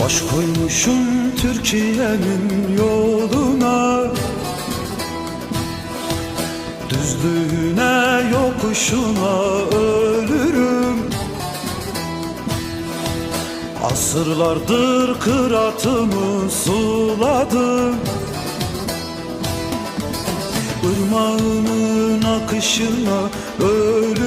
Yokmuşum Türkiye'nin yoluna. Düzlüğüne yokuşuna ölürüm. Asırlardır kıratımı suladım. Irmağının akışına ölürüm.